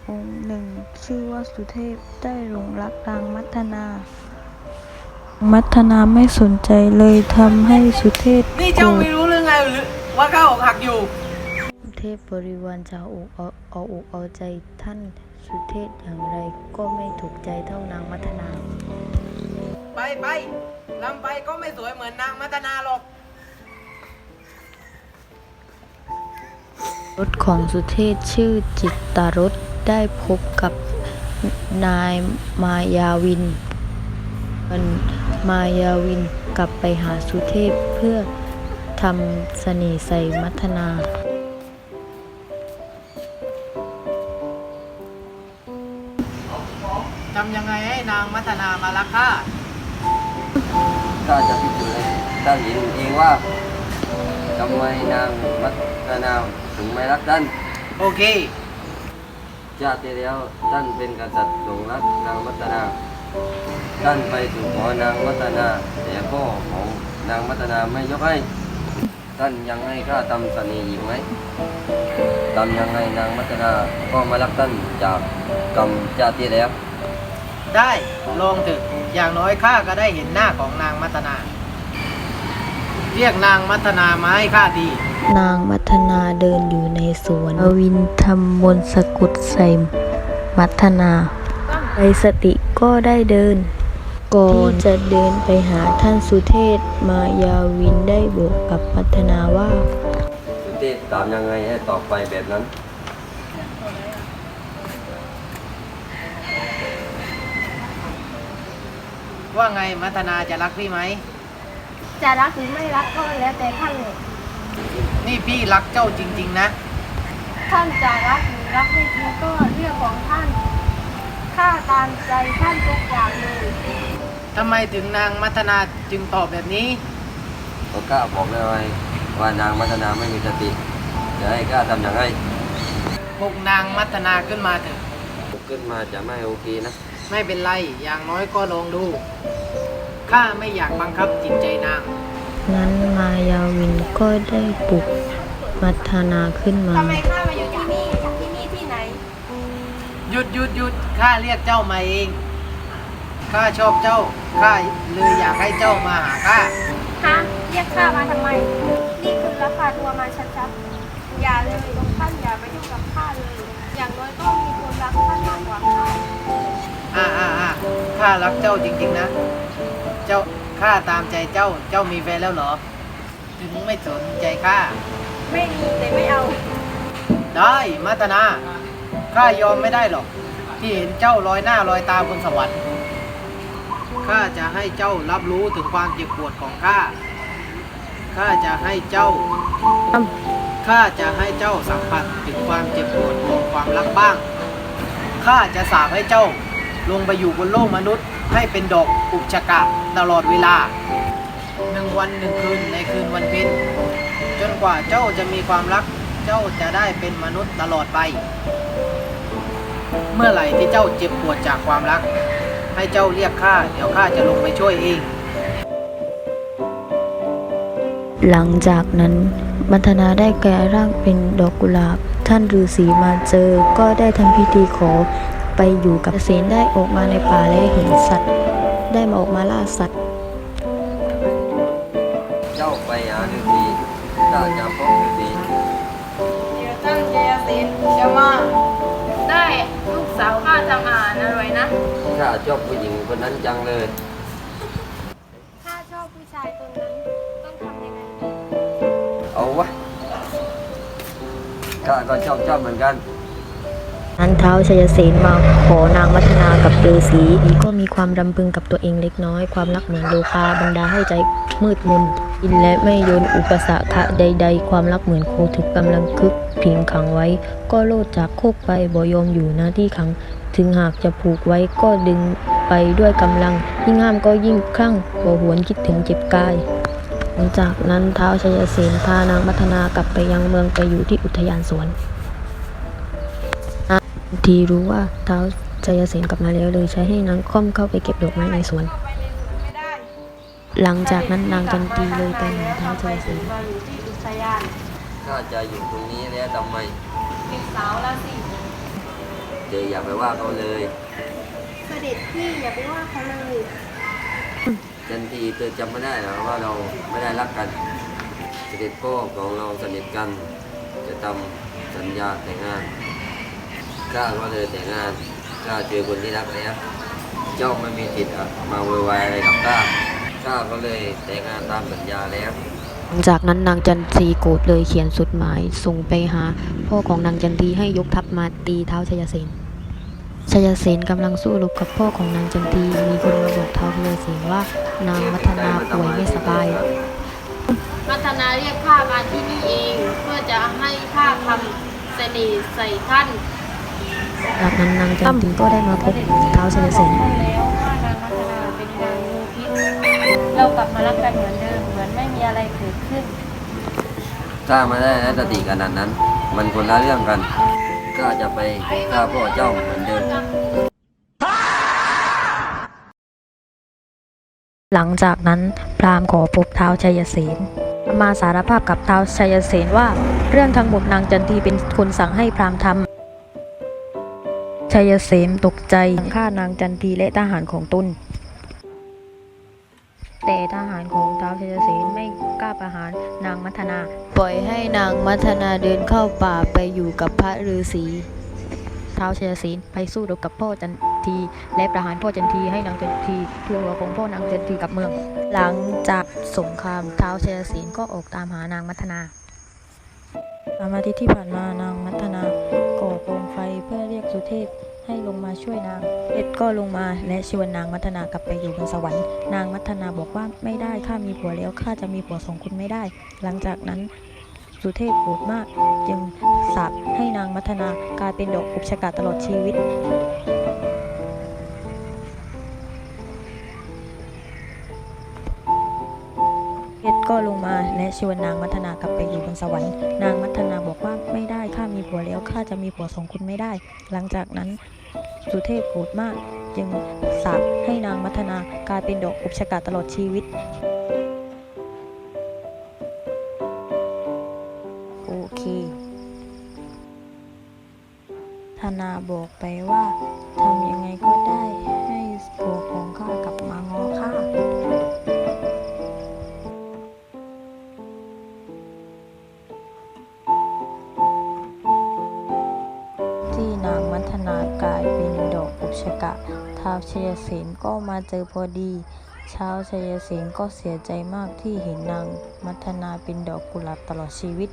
องค์หนึ่งชื่อว่าสุเทพได้หลงรักนางมัทนา มัทนาไม่สนใจเลยทำให้สุเทพนี่โกรเจ้าธไม่รู้เรื่องไงหรือว่าข้าอกหักอยู่ สุเทพบริวารจะเอาอกเอาเอาอกเอาใจท่านสุเทพอย่างไรก็ไม่ถูกใจเท่านางมัทนา ไปไปลำไปก็ไม่สวยเหมือนนางมัทนาหรอกรถของสุเทพชื่อจิตตารถ ได้พบกับนายมายาวินมันมายาวินกลับไปหาสุเทพเพื่อทำเสน่ห์ใส่มัทนาทำยังไงให้นางมัทนามารักข้าข้าจะพิสูจน์ให้ท่านเห็นเองว่าทำไมนางมัทนาถึงไม่รักท่านโอเค ชาติที่แล้วท่านเป็นกษัตริย์หลงรักนางมัทนาท่านไปสู่ขอนางมัทนาแต่พ่อของนางมัทนาไม่ยกให้ท่านยังให้ข้าทำสน่ห์อีกไหมทำยังไงนางมัทนาก็มารักท่านจากกรรมชาติที่แล้ว ได้ลองเถอะอย่างน้อยข้าก็ได้เห็นหน้าของนางมัทนา เรียกนางมัทนามาให้ข้าดีนางมัทนาเดินอยู่ในสวนอวินทำมนต์สะกุดใส่มัทนาไปสติก็ได้เดิน ก่อนจะเดินไปหาท่านสุเทพมายาวินได้บอกกับมัทนาว่า สุเทพตามยังไงให้ตอบไปแบบนั้น ว่าไงมัทนาจะรักพี่ไหม จะรักหรือไม่รักก็แล้วแต่ท่านเลยนี่พี่รักเจ้าจริง ๆ นะ ท่านจะรักหรือรักไม่จริงก็เรื่องของท่าน ข้าตามใจท่านทุกอย่างเลยทำไมถึงนางมัทนาจึงตอบแบบนี้ ก็กล้าบอกเลยว่านางมัทนาไม่มีสติจะให้กล้าทำอย่างไรปลุกนางมัทนาขึ้นมาเถอะ ขึ้นมาจะไม่โอเคนะ ไม่เป็นไร อย่างน้อยก็ลองดู ข้าไม่อยากบังคับจิตใจนาง นั้นมายาวินก็ได้ปลุกมัทนาขึ้นมา ทำไมข้ามาอยู่ที่นี่ที่นี่ที่ไหน หยุดหยุดหยุดข้าเรียกเจ้ามาเอง ข้าชอบเจ้า ข้าเลยอยากให้เจ้ามาหาข้า ฮะ เรียกข้ามาทำไม นี่คือราคาตัวมาชัดๆ อย่าเลยองค์ท่านอย่าไปยุ่งกับข้าเลย อย่างน้อยก็มีคนรักท่านมากกว่าข้า อ่าอ่าอ่าข้ารักเจ้าจริง ๆ นะ เจ้าข้าตามใจเจ้าเจ้ามีแฟนแล้วเหรอ ถึงไม่สนใจข้าไม่มีแต่ไม่เอา ได้มัตนาข้ายอมไม่ได้หรอก ที่เห็นเจ้าลอยหน้าลอยตาบนสวรรค์ข้าจะให้เจ้ารับรู้ถึงความเจ็บปวดของข้าข้าจะให้เจ้าข้าจะให้เจ้าสัมผัสถึงความเจ็บปวดของความรักบ้างข้าจะสาปให้เจ้าลงไปอยู่บนโลกมนุษย์ ให้เป็นดอกอุกชะกะตลอดเวลาหนึ่งวันหนึ่งคืนในคืนวันเพ็ญจนกว่าเจ้าจะมีความรักเจ้าจะได้เป็นมนุษย์ตลอดไป เมื่อไหร่ที่เจ้าเจ็บปวดจากความรัก ให้เจ้าเรียกข้าเดี๋ยวข้าจะลงไปช่วยเองหลังจากนั้นมัทนาได้แก่ร่างเป็นดอกกุหลาบ ท่านฤาษีมาเจอก็ได้ทำพิธีขอ อยู่กับเสนได้ออกมาในป่าและเห็นสัตว์ ได้มาออกมาล่าสัตว์ เจ้าไปหาฤาษีข้าจะพบฤาษีเดี๋ยวท่านเจยศิลจะมาได้ลูกสาวข้าทำอาหารอร่อยนะข้าชอบผู้หญิงคนนั้นจังเลยถ้าชอบผู้ชายคนนั้นต้องทำยังไงเอาวะข้าก็ชอบชอบเหมือนกัน นั้นเท้าวชัยเสนมาขอนางมัทนากับฤาษีก็มีความรำพึงกับตัวเองเล็กน้อย ความรักเหมือนโลคาบันดาให้ใจมืดมนอินและไม่โยนอุปสรรคใด ๆ ความรักเหมือนโคถึกกำลังคึกพิงขังไว้ ก็โลดจากโคกไปบ่ยอมอยู่หน้าที่ขัง ถึงหากจะผูกไว้ก็ดึงไปด้วยกำลัง ยิ่งห้ามก็ยิ่งคลั่งบ่หวนคิดถึงเจ็บกายหลังจากนั้นเท้าวชัยเสนพานางมัทนากลับไปยังเมืองไปอยู่ที่อุทยานสวน ทีรู้ว่าเท้าวชัยเสนกลับมาแล้วเลยใช้ให้นางค่อมเข้าไปเก็บดอกไม้ในสวนไม่ได้หลังจากนั้นนางจันทีเลยไปหาเท้าวชัยเสนมาอยู่ที่อุทยานข้าจะอยู่ตรงนี้แล้วทำไมเป็นสาวแล้วสิเธออย่าไปว่าเขาเลยเสด็จพี่อย่าไปว่าเขาเลยจันทีเธอจำไม่ได้เหรอว่าเราไม่ได้รักกัน เสด็จพ่อของเราสนิทกัน จะทำสัญญาแต่งงาน ข้าก็เลยแต่งงานข้าเจอคนที่รักแล้วเจ้าไม่มีสิทธิ์อะมาโวยวายอะไรกับข้าข้าก็เลยแต่งงานตามสัญญาแล้วหลังจากนั้นนางจันทรีโกรธเลยเขียนสุดหมายส่งไปหา พ่อของนางจันทรีให้ยกทัพมาตีเท้าวชยเสนชยเสนกำลังสู้รบกับพ่อของนางจันทรีมีคนมาบอกเท้าวชยเสนว่านางมัทนาป่วยไม่สบายมัทนาเรียกข้ามาที่นี่เอง เพื่อจะให้ข้าทำเสน่ห์ใส่ท่าน จากนั้นนางจันทรีก็ได้มาพบเท้าวชยเสนแล้วว่านางมัทนาเป็นนางงูพิษเรากลับมารักกันเหมือนเดิมเหมือนไม่มีอะไรเกิดขึ้นถ้าไม่ได้สติขนาดนั้น มันคนละเรื่องกันข้าจะไปฆ่าพ่อเจ้าเหมือนเดิม หลังจากนั้นพราหมณ์ขอพบเท้าวชัยเสนมาสารภาพกับเท้าวชัยเสนว่า เรื่องทั้งหมดนางจันทีเป็นคนสั่งให้พราหมณ์ทำ ชัยเสนตกใจฆ่านางจันทีและทหารของตนแต่ทหารของเท้าวชัยเสนไม่กล้าประหารนางมัทนา ปล่อยให้นางมัทนาเดินเข้าป่าไปอยู่กับพระฤาษีท้าวชัยเสนไปสู้รบกับพ่อจันทีและประหารพ่อจันทีให้นางจันทีทวงหัวของพ่อนางจันทีกลับเมือง หลังจากสงครามท้าวชัยศีลก็ออกตามหานางมัทนาสามอาทิตย์ที่ผ่านมานางมัทนา สุเทพให้ลงมาช่วยนางเพชรก็ลงมาและชวนนางมัทนากลับไปอยู่บนสวรรค์ นางมัทนาบอกว่าไม่ได้ข้ามีผัวแล้วข้าจะมีผัวสองคนไม่ได้ หลังจากนั้นสุเทพโกรธมาก จึงสาปให้นางมัทนากลายเป็นดอกอุบชกาตลอดชีวิตเพชรก็ลงมาและชวนนางมัทนากลับไปอยู่บนสวรรค์ นางมัทนาบอกว่าไม่ได้ ผัวแล้วข้าจะมีผัวสองคนไม่ได้ หลังจากนั้นสุเทพโกรธมาก จึงสาปให้นางมัทนากลายเป็นดอกอุบชกาตลอดชีวิตโอเคธนาบอกไปว่าทำยังไงก็ได้ นางมัทนากลายเป็นดอกอุชกะท้าวชยเสนก็มาเจอพอดีชาวชยเสนก็เสียใจมากที่เห็นนางมัทนาเป็นดอกกุหลาบตลอดชีวิต